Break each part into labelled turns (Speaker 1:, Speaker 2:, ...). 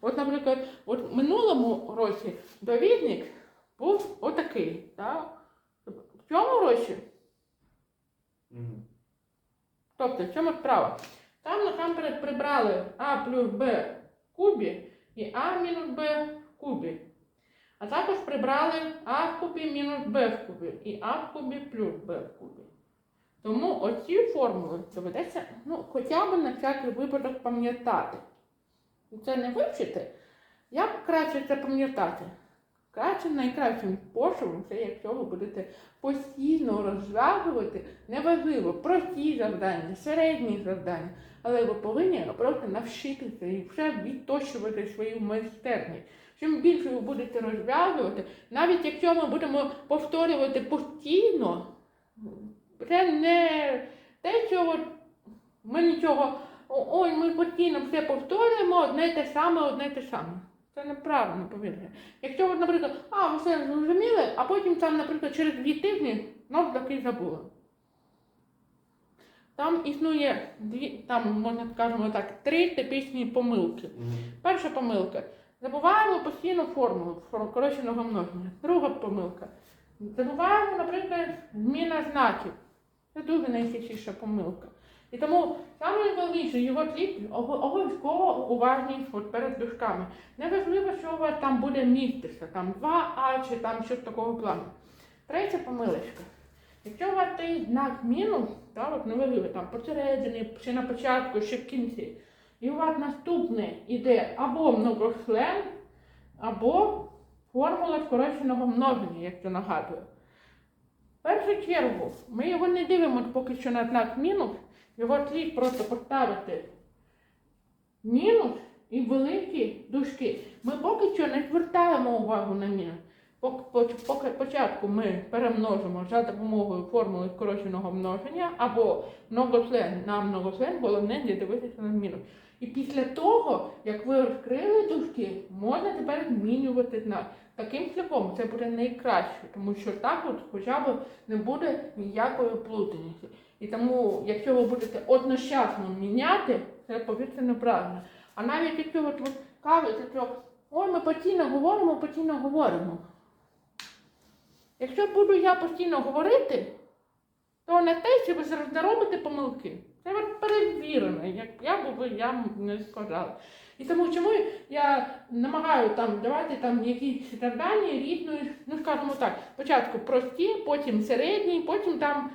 Speaker 1: От, наприклад, от в минулому році довідник був отакий. Так? В цьому році,
Speaker 2: Мгм.
Speaker 1: тобто в чому справа? Там насамперед прибрали А плюс Б в кубі і А мінус Б в кубі. А також прибрали А в кубі мінус Б в кубі і А в кубі плюс Б в кубі. Тому оці формули доведеться ну, хоча б на всякий випадок пам'ятати. Це не вивчити. Як краще це пам'ятати? Краще найкращим способом це якщо ви будете постійно розв'язувати, неважливо, прості завдання, середні завдання, але ви повинні просто навчитися і вже відточувати свою майстерність. Чим більше ви будете розв'язувати, навіть якщо ми будемо повторювати постійно, це не те, що ми нічого, «О- ой, ми постійно все повторюємо, одне те саме, одне те саме. Це неправильно, повірте. Якщо, от, наприклад, а, ви все зрозуміли, а потім там, наприклад, через дві тижні знов таки забули. Там існує дві, там, можна скажемо так, три типічні помилки. Перша помилка. Забуваємо постійно формулу скороченого множення. Друга помилка. Забуваємо, наприклад, зміна знаків. Це дуже найчастіша помилка. І тому найголовніше його обо- обов'язково от перед дужками. Неважливо, що у вас там буде міститися, там 2А чи там щось такого плану. Третя помилочка. Якщо у вас стоїть знак мінус, так, от неважливо, там посередині, чи на початку, чи в кінці, і у вас наступне іде або многочлен, або формула скороченого множення, як це нагадую. В першу чергу ми його не дивимося поки що на знак мінус, його слід просто поставити мінус і великі дужки. Ми поки що не звертаємо увагу на мінус. Поки по, по, початку ми перемножимо за допомогою формули скороченого множення або многочлен на многочлен, головне не дивитися на мінус. І після того, як ви розкрили дужки, можна тепер змінювати знак. Таким шляхом це буде найкраще, тому що так от хоча б не буде ніякої плутаниці. І тому, якщо ви будете одночасно міняти, це повірте неправильно. А навіть якщо ви кажете, що ой, ми постійно говоримо, постійно говоримо. Якщо буду я постійно говорити, то не те, що ви не робите помилки. Це перевірено, як я б ви я не сказала. І тому чому я намагаю там давати там якісь завдання різної, ну скажімо так, спочатку прості, потім середні, потім там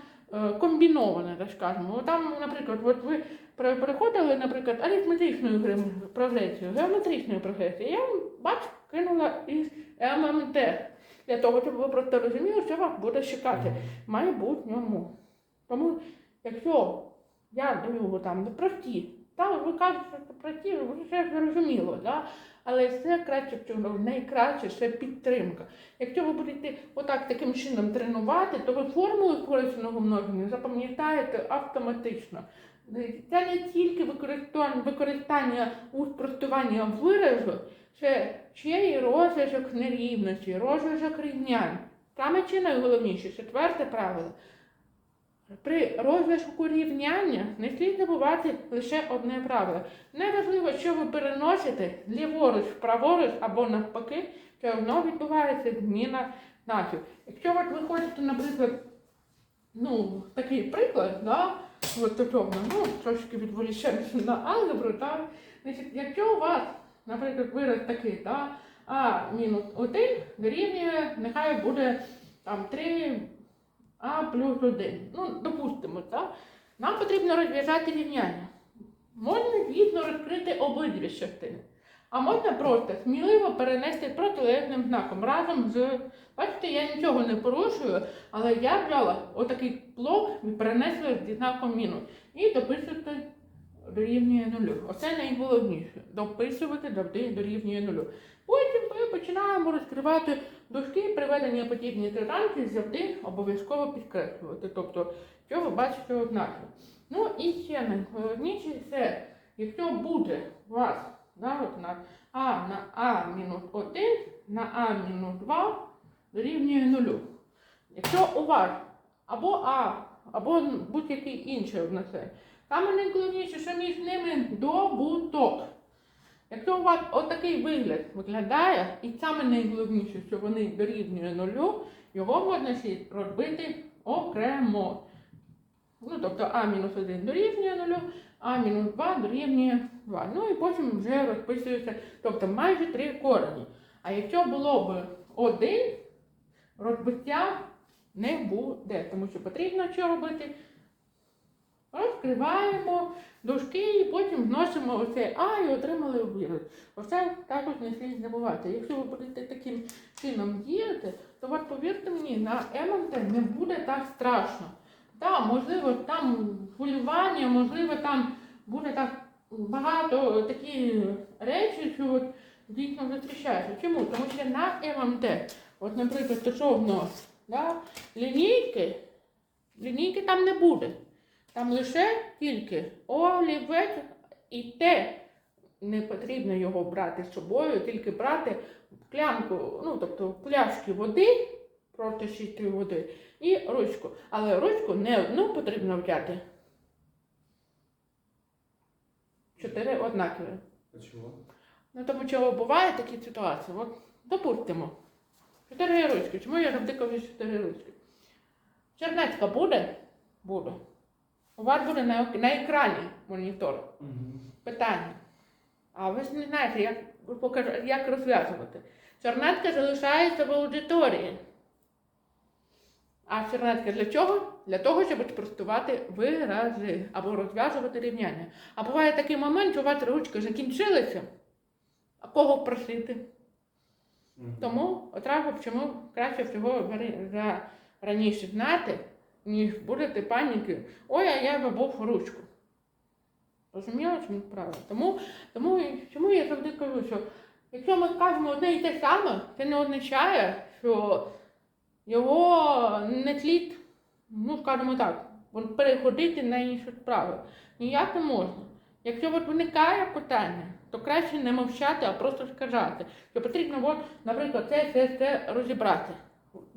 Speaker 1: комбіноване, так скажемо. От Там, наприклад, от ви пере- переходили, наприклад, арифметичною прогресією, геометричною прогресією. Я вам бач, кинула із ММТ. Для того, щоб ви просто розуміли, що вас буде чекати в майбутньому. Тому, якщо я даю там прості, та ви кажете, що це прості, вже зрозуміло, да? але все краще, найкраще це підтримка. Якщо ви будете отак таким чином тренувати, то ви формулу скороченого множення запам'ятаєте автоматично. Це не тільки використання, використання у спростування виразу, це ще й розв'язок нерівності, розв'язок рівнянь. Саме чи найголовніше, четверте правило. При розв'язку рівняння не слід забувати лише одне правило. Неважливо, що ви переносите ліворуч, праворуч або навпаки, все одно відбувається зміна знаків. Якщо от ви хочете, наприклад, ну, такий приклад, да, от стосовно, ну, трошки відволічаємося на алгебру, так, значить, якщо у вас, наприклад, вираз такий, да, а мінус 1 дорівнює, нехай буде там 3 а плюс 1. Ну, допустимо, так? Нам потрібно розв'язати рівняння. Можна, звісно, розкрити обидві частини. А можна просто сміливо перенести протилежним знаком разом з. Бачите, я нічого не порушую, але я взяла отакий блок і перенесла зі знаком мінус. І дописувати дорівнює нулю. Оце найголовніше. Дописувати завжди дорівнює нулю. Потім ми починаємо розкривати дужки, приведення подібні тиранки завжди обов'язково підкреслювати. Тобто, що ви бачите ознаки. Ну і ще найголовніше це, якщо буде у вас от на А на А-1 на А мінус 2 дорівнює нулю. Якщо у вас або А, або будь-який інший означає, саме найголовніше, що між ними добуток. Якщо у вас отакий вигляд виглядає, і саме найголовніше, що вони дорівнює нулю, його можна ще й робити окремо. Ну, тобто А-1 дорівнює нулю, А-2 дорівнює 2. Ну і потім вже розписується, тобто майже три корені. А якщо було б один, розбиття не буде, тому що потрібно що робити? Розкриваємо дужки і потім вносимо оце А і отримали вираз. Оце також не слід забувати. Якщо ви будете таким чином діяти, то от повірте мені, на ММТ не буде так страшно. Так, можливо, там хвилювання, можливо, там буде так багато такі речі, що от дійсно зустрічаються. Чому? Тому що на ММТ, от, наприклад, стосовно да, лінійки, лінійки там не буде. Там лише тільки олівець і те не потрібно його брати з собою, тільки брати клянку, ну тобто пляшки води, просто чистої води, і ручку. Але ручку не одну потрібно взяти. Чотири однакові.
Speaker 2: Чого?
Speaker 1: Ну тому що бувають такі ситуації. От допустимо. Чотири ручки. Чому я завжди кажу чотири ручки? Чернецька буде? Буде. У вас буде на, на екрані монітор.
Speaker 2: Угу.
Speaker 1: Питання. А ви ж не знаєте, як, покажу- як розв'язувати. Чернетка залишається в аудиторії. А чернетка для чого? Для того, щоб спростувати вирази або розв'язувати рівняння. А буває такий момент, що у вас ручки закінчилися. А кого просити? Тому одразу чому краще всього раніше знати, ніж будете паніки. Ой, а я забув ручку. Розуміла, чому правильно? Тому, тому чому я завжди кажу, що якщо ми кажемо одне і те саме, це не означає, що його не слід, ну скажімо так, переходити на інші справи. Ніяк не можна. Якщо от виникає питання, то краще не мовчати, а просто сказати, що потрібно, от, наприклад, це, це, це розібрати.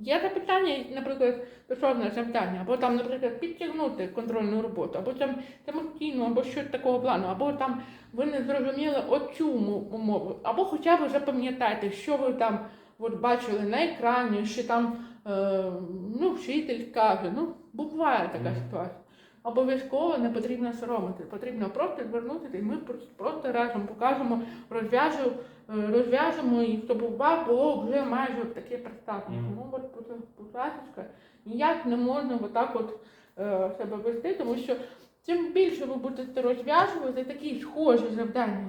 Speaker 1: Є запитання, наприклад, стосовно завдання, або там, наприклад, підтягнути контрольну роботу, або там самостійну, або щось такого плану, або там ви не зрозуміли оцю умову, або хоча б запам'ятайте, що ви там от, бачили на екрані, що там е, ну, вчитель каже. Ну, буває така ситуація. Обов'язково не потрібно соромити, потрібно просто звернутися, і ми просто, разом покажемо, розв'яжемо, е, розв'яжемо, і щоб у вас було вже майже таке представлення. Тому, от, будь- будь ласка, ніяк не можна отак от е, себе вести, тому що чим більше ви будете розв'язувати такі схожі завдання,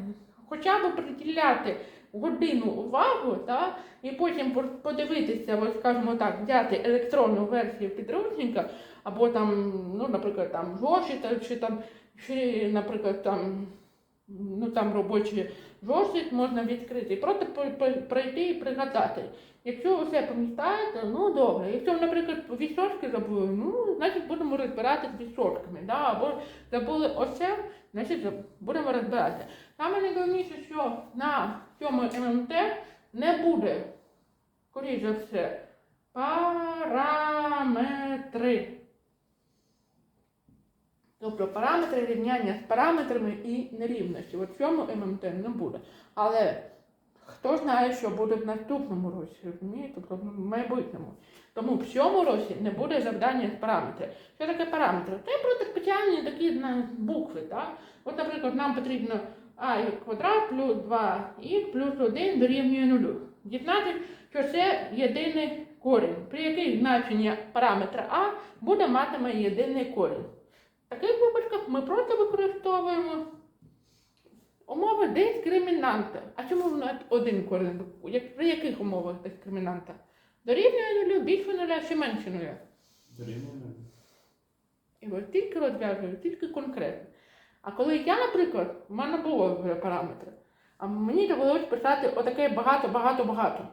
Speaker 1: хоча б приділяти годину увагу, та, і потім подивитися, от, скажімо так, взяти електронну версію підручника, або там, ну, наприклад, там зошита, чи там, чи, наприклад, там, ну, там робочий зошит можна відкрити, просто пройти і пригадати. Якщо все пам'ятаєте, ну добре. Якщо, наприклад, відсотки забули, ну, значить будемо розбирати з відсотками, да? або забули оце, значить будемо розбирати. Саме найголовніше, що на цьому ММТ не буде, скоріш за все, параметри. Тобто параметри рівняння з параметрами і нерівності. В цьому ММТ не буде. Але хто знає, що буде в наступному році, розумієте? Тобто в майбутньому. Тому в цьому році не буде завдання з параметри. Що таке параметри? Це просто спеціальні такі букви. Так? От, наприклад, нам потрібно а квадрат плюс 2х плюс 1 дорівнює 0. Дізнатися, що це єдиний корінь, при яких значення параметра А буде матиме єдиний корінь. В таких випадках ми просто використовуємо умови дискримінанта. А чому в нас один корінь? При яких умовах дискримінанта? Дорівнює нулю, більше нуля чи менше нуля?
Speaker 2: Дорівнює.
Speaker 1: І от тільки розв'язую, тільки конкретно. А коли я, наприклад, в мене було вже параметри, а мені довелося писати отаке багато-багато-багато,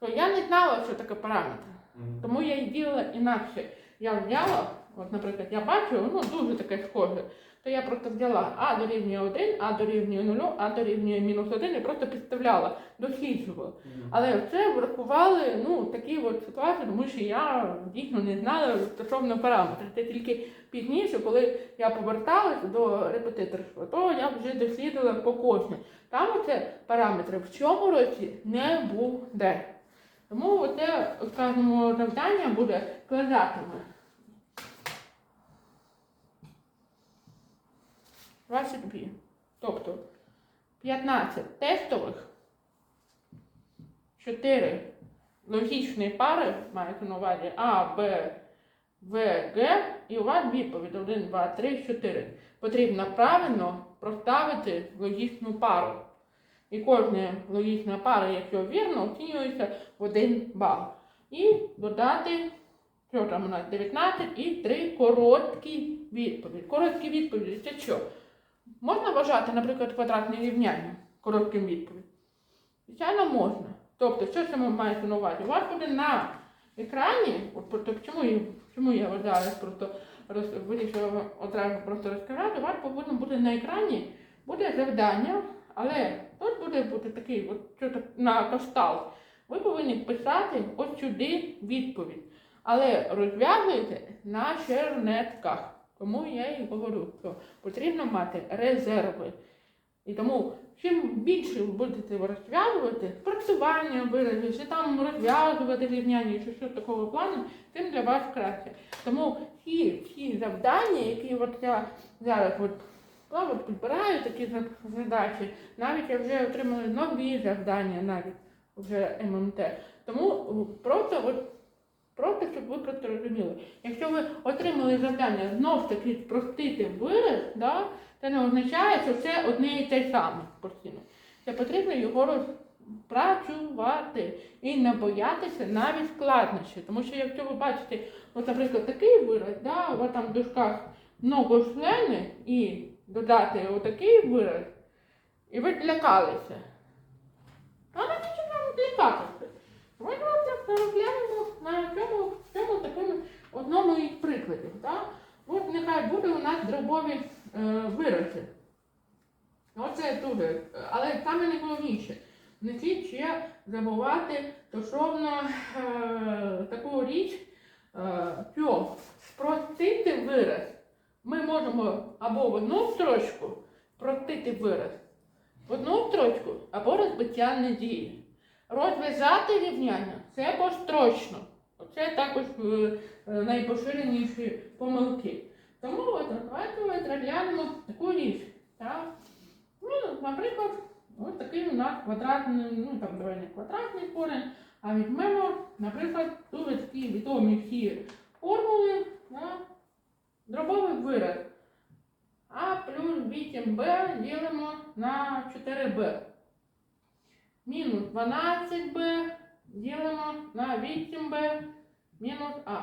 Speaker 1: то я не знала, що таке параметри. Тому я і діяла інакше. Я взяла, от, наприклад, я бачу, ну дуже таке схоже. То я просто взяла А дорівнює 1, А дорівнює 0, А дорівнює мінус 1 і просто підставляла, досліджувала. Але це врахували ну, такі от ситуації, тому що я дійсно не знала стосовно параметрів. Це тільки пізніше, коли я поверталася до репетиторства, то я вже дослідила по кожній. Там оце параметри в цьому році не буде. Тому оце, скажімо, завдання буде квадратами. 22. Тобто 15 тестових, 4 логічні пари, маєте на увазі А, Б, В, Г, і у вас відповідь 1, 2, 3, 4. Потрібно правильно проставити логічну пару. І кожна логічна пара, якщо вірно, оцінюється в 1 бал. І додати, що там у нас 19 і 3 короткі відповіді. Короткі відповіді це що? Можна вважати, наприклад, квадратне рівняння коротким відповідь? Звичайно, можна. Тобто, що це маєте на увазі? У вас буде на екрані, от чому, я- чому я зараз просто роз, вирішила одразу просто розказати, у вас повинно бути на екрані буде завдання, але тут буде бути такий, от що так на каштал. Ви повинні писати ось сюди відповідь. Але розв'язуйте на чернетках. Тому я і говорю, що потрібно мати резерви. І тому, чим більше ви будете розв'язувати, працювання виразів, чи там розв'язувати рівняння, чи що такого плану, тим для вас краще. Тому всі, всі завдання, які от я зараз от, от підбираю такі задачі, навіть я вже отримала нові завдання, навіть вже ММТ. Тому просто от Просто щоб ви просто розуміли. Якщо ви отримали завдання знов таки спростити вираз, да, це не означає, що це одне і те саме постійно. Це потрібно його розпрацювати і не боятися навіть складнощі. Тому що якщо ви бачите, от, наприклад, такий вираз, да, у вас там в дужках многочлени і додати отакий вираз, і ви злякалися. Але нічого не злякатися. Розглянемо на цьому, цьому такому одному із прикладів. Так? От нехай буде у нас дробові е, вирази. Оце дуже. Але саме найголовніше, не слід ще забувати стосовно е, таку річ, е, спростити вираз ми можемо або в одну строчку спростити вираз, в одну строчку, або розбиття не дії. Розв'язати рівняння це построчно. Це також е, е, найпоширеніші помилки. Тому от, давайте ми розглянемо таку річ. Так? Ну, наприклад, ось такий у нас квадратний, ну там давай не квадратний корень, а візьмемо, наприклад, дуже такі відомі всі формули, да? дробовий вираз. А плюс 8b ділимо на 4b мінус 12b ділимо на 8b мінус а.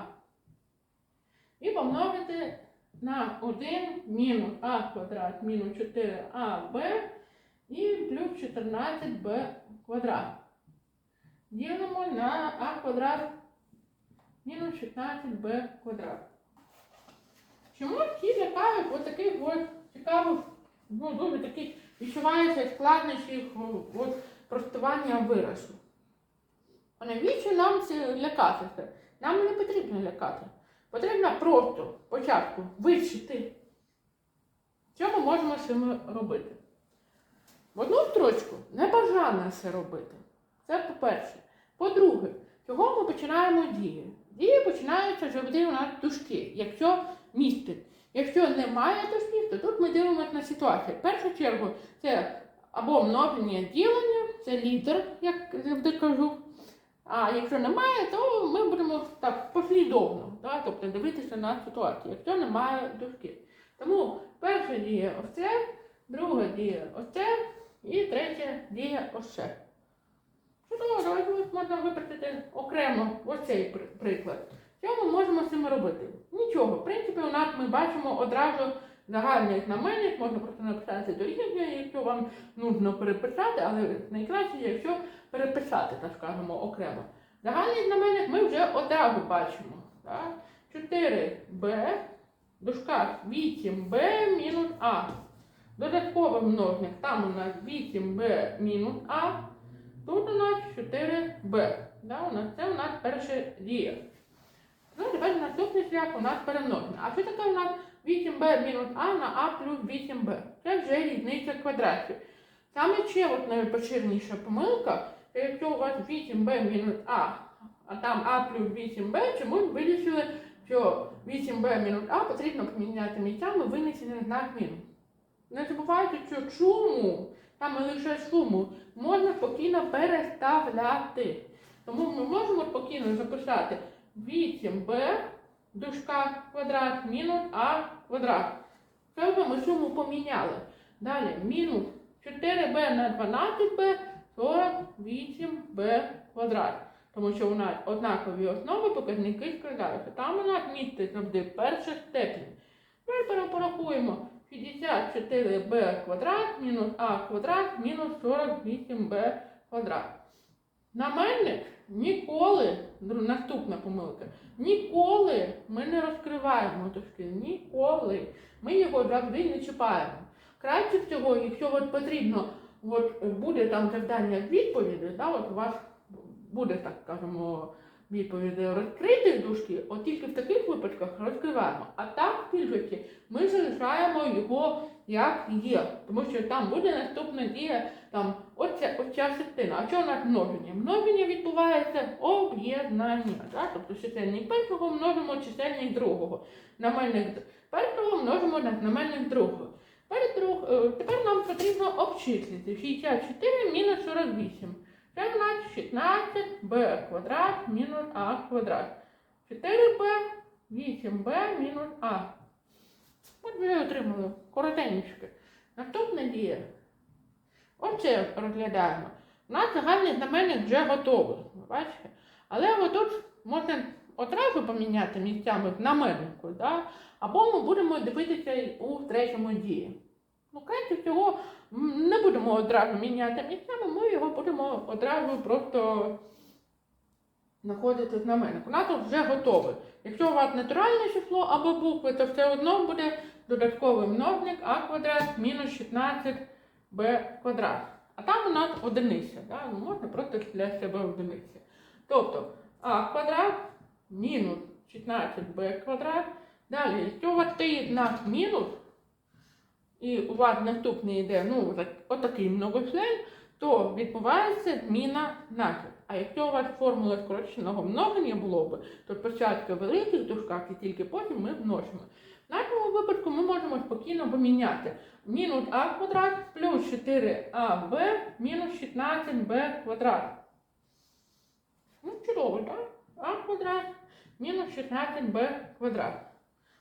Speaker 1: І помножити на 1 мінус а квадрат мінус 4аб і плюс 14b квадрат. Ділимо на а квадрат мінус 16b квадрат. Чому всі лякають от таких от цікавих, ну дуже таких відчувається складнощів от, простування виразу. А навіщо нам це лякатися? Нам не потрібно лякати. Потрібно просто спочатку вивчити, що ми можемо з цим робити. В одну строчку не бажано це робити. Це по-перше. По-друге, чого ми починаємо дії? Дії починаються завжди у нас дужки, якщо містить. Якщо немає дужків, то тут ми дивимося на ситуацію. В першу чергу це або множення ділення, це лідер, як завжди кажу. А якщо немає, то ми будемо так послідовно, так? тобто дивитися на ситуацію, якщо немає дужки. Тому перша дія ось це, друга дія ось це, і третя дія ось це. Чудово, давайте можна виписати окремо ось цей приклад. Що ми можемо з цим робити? Нічого. В принципі, у нас ми бачимо одразу загальний знаменник, можна просто написати дорівнює, якщо вам нужно переписати, але найкраще, якщо переписати, так скажемо, окремо. Загальний знаменник ми вже одразу бачимо. Так? 4b в дужках 8b мінус а. Додатковий множник. Там у нас 8b мінус а. Тут у нас 4b. Да, у нас, це у нас перша дія. Ну, тепер наступний шлях у нас перемноження. А що таке у нас 8b мінус а на а плюс 8b? Це вже різниця квадратів. Саме ще от найпоширеніша помилка, це якщо у вас 8b мінус а, а там а плюс 8b, чому ми вирішили, що 8b мінус а потрібно поміняти місцями винесений знак мінус. Не забувайте, що чому, там лише суму, можна спокійно переставляти. Тому ми можемо спокійно записати 8b дужка квадрат мінус а квадрат. Це вже ми суму поміняли. Далі мінус 4b на 12b 48b квадрат. Тому що у нас однакові основи показники складаються. Там у нас місце завжди перша степінь. Тепер порахуємо 64b квадрат мінус а квадрат мінус 48b квадрат. Знаменник ніколи, наступна помилка, ніколи ми не розкриваємо тушки, ніколи. Ми його завжди не чіпаємо. Краще всього, якщо от потрібно, от буде там завдання відповіді, да, от у вас буде, так скажемо, відповіді розкриті дужки, от випадках розкриваємо. А так, в більшості, ми залишаємо його як є, тому що там буде наступна дія, там оця, оця частина. А що у нас множення? Множення відбувається об'єднання. Тобто чисельник першого множимо чисельник другого. Знаменник першого множимо на знаменник другого. Е, тепер нам потрібно обчислити 64 мінус 48. Це в нас 16b квадрат мінус а квадрат. 4b, 8b мінус а. От ми отримали коротеньке. Наступна дія. Оце розглядаємо. У нас загальний знаменник вже готовий. Бачите? Але отут можна одразу поміняти місцями в знаменнику, да? або ми будемо дивитися у третьому дії. Ну, краще всього не будемо одразу міняти місцями, ми його будемо одразу просто знаходити знаменник. У нас вже готовий. Якщо у вас натуральне число або букви, то все одно буде додатковий множник а квадрат мінус 16b квадрат. А там у нас одиниця. Да? Ну, можна просто для себе одиниця. Тобто а квадрат мінус 16b квадрат. Далі, якщо у вас стоїть знак мінус, і у вас наступний йде ну, так- отакий многочлен, то відбувається зміна знаків. А якщо у вас формула скороченого множення було б, то спочатку в великих дужках і тільки потім ми множимо. В нашому випадку ми можемо спокійно поміняти мінус а квадрат плюс 4аб мінус 16b квадрат. Ну, чудово, так? а квадрат мінус 16b квадрат.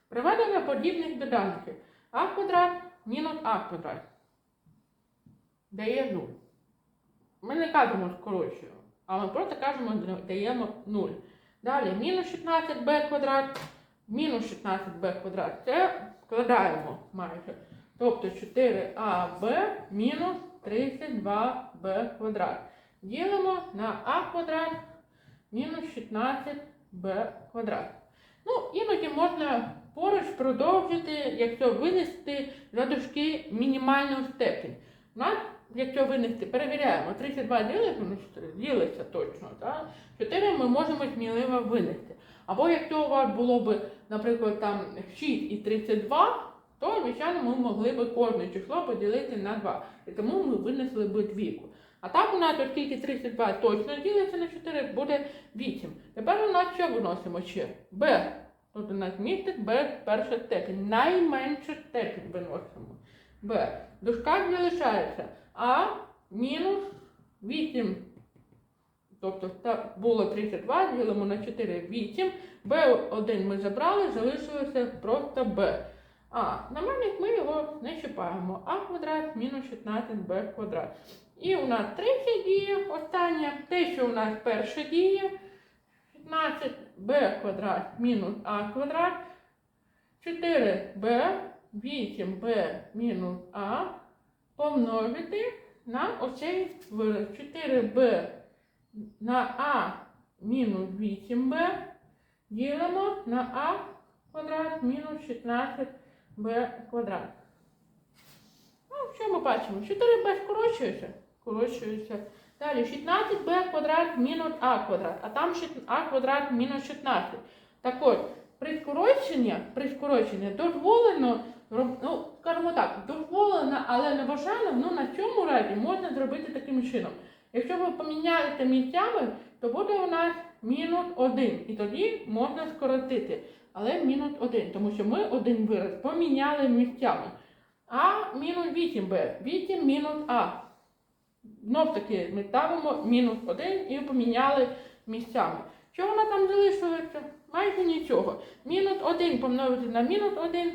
Speaker 1: Приведення подібних доданків. а квадрат мінус а квадрат. Дає 0. Ми не кажемо скорочуємо, а ми просто кажемо, даємо 0. Далі мінус 16b квадрат, мінус 16b квадрат. Це складаємо майже. Тобто 4аб мінус 32b квадрат. Ділимо на а квадрат мінус 16b квадрат. Ну, іноді можна поруч продовжити, якщо винести за дужки мінімальну степень. У нас, якщо винести, перевіряємо, 32 ділиться на 4, ділиться точно, так? 4 ми можемо сміливо винести. Або якщо у вас було б, наприклад, там 6 і 32, то, звичайно, ми могли б кожне число поділити на 2. І тому ми винесли б двійку. А так у нас, оскільки 32 точно ділиться на 4, буде 8. Тепер у нас що виносимо ще? b. Тут у нас містить b перша степень. Найменша степень виносимо. b. В залишається а мінус 8. Тобто було 32, ділимо на 4, 8. b1 ми забрали, залишилося просто b. А, знаменник ми його не чіпаємо. а квадрат мінус 16b квадрат. І у нас третя дія, остання, те, що у нас перша дія, 15b квадрат мінус а квадрат, 4b, 8b мінус а помножити на оцей вираз 4b на а мінус 8b ділимо на а квадрат мінус 16b квадрат. Ну, що ми бачимо? 4b скорочується. Скорочується. Далі 16b квадрат мінус а квадрат, а там а квадрат мінус 16. Так от, при скороченні, при скороченні дозволено, ну, скажімо так, дозволено, але не бажано, ну на цьому разі можна зробити таким чином. Якщо ви поміняєте місцями, то буде у нас мінус 1. І тоді можна скоротити. Але мінус 1, тому що ми один вираз поміняли місцями. А мінус 8b, 8 мінус А. Знов таки ми ставимо мінус 1 і поміняли місцями. Що вона там залишилося? Майже нічого. Мінус 1 помножити на мінус 1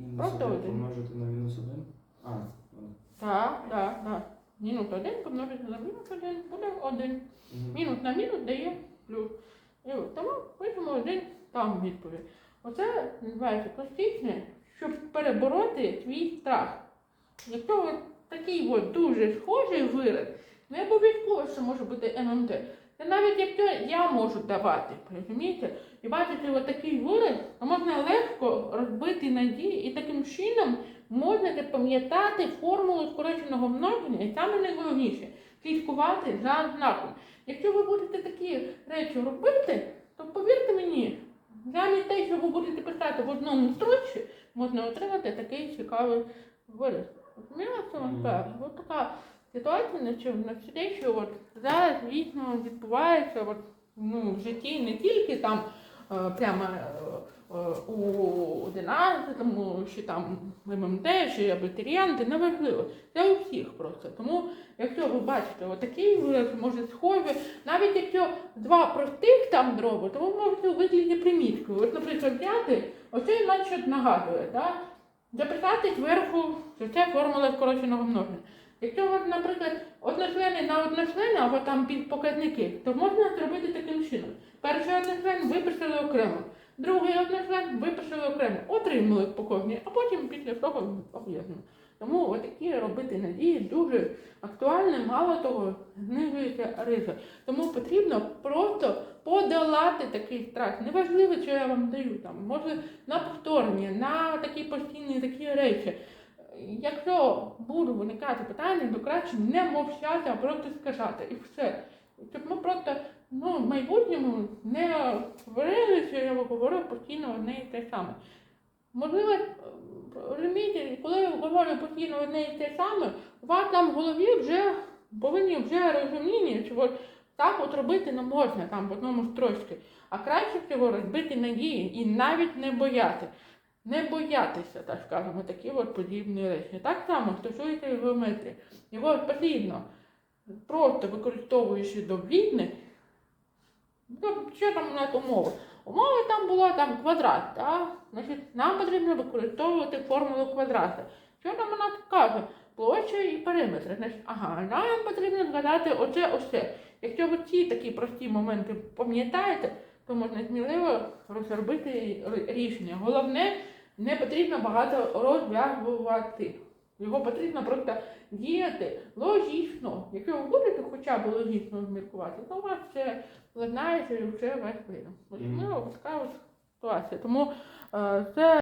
Speaker 2: Мінус
Speaker 1: Просто
Speaker 2: один
Speaker 1: один.
Speaker 2: помножити на мінус один. А, ну,
Speaker 1: Так, так, так. Мінус 1 помножити на мінус 1 буде 1.
Speaker 2: мгм.
Speaker 1: Мінус на мінус дає плюс. І от тому пишемо один там відповідь. Оце називається класичне, щоб перебороти свій страх. Якщо от такий от дуже схожий вираз, не обов'язково, що може бути ММТ. Це навіть якщо я можу давати, розумієте? І бачите, от такий вираз, то можна легко розбити на дії, і таким чином можна запам'ятати формулу скороченого множення, і саме найголовніше слідкувати за знаком. Якщо ви будете такі речі робити, то повірте мені, замість те, що ви будете писати в одному строчці, можна отримати такий цікавий вираз. Розуміла, що вам кажу? Ось така ситуація, на що те, що от зараз, звісно, відбувається от, ну, в житті не тільки там е, прямо е, е, у 11-му, чи там в ММД, чи абітурієнти, неважливо. Це у всіх просто. Тому Якщо ви бачите отакий вираз, може схожий, навіть якщо два простих там дроби, то ви можете у вигляді приміткою. От, наприклад, взяти, оце наче нагадує, да? записати зверху, що це формула скороченого множення. Якщо, наприклад, одночлени на одночлени, або там показники, то можна зробити таким чином. Перший одночлен виписали окремо, другий одночлен виписали окремо, отримали по кожній, а потім після того об'єднано. Тому отакі робити надії дуже актуальне, мало того, знижується ризик. Тому потрібно просто подолати такий страх. Неважливо, що я вам даю там, може на повторення, на такі постійні такі речі. Якщо будуть виникати питання, то краще не мовчати, а просто сказати і все. Щоб ми просто ну, в майбутньому не говорили, що я говорю постійно одне і те саме. Можливо, розумієте, коли я говорю постійно одне і те саме, у вас там в голові вже повинні вже розуміння, що от так от робити не можна там в одному строчці. А краще всього розбити надії і навіть не бояти. Не боятися, так скажемо, такі от подібні речі. Так само стосується і геометрії. Його потрібно просто використовуючи довідник, ну, що там у нас умови? Умови там була там квадрат, так? Значить, нам потрібно використовувати формулу квадрата. Що там вона каже? Площа і периметр. Значить, ага, нам потрібно згадати оце оце. Якщо ви ці такі прості моменти пам'ятаєте, то можна сміливо розробити рішення. Головне, не потрібно багато розв'язувати. Його потрібно просто діяти логічно. Якщо ви будете хоча б логічно зміркувати, то у вас це ладнається і все весь видно. Ну, така ось ситуація. Тому е, це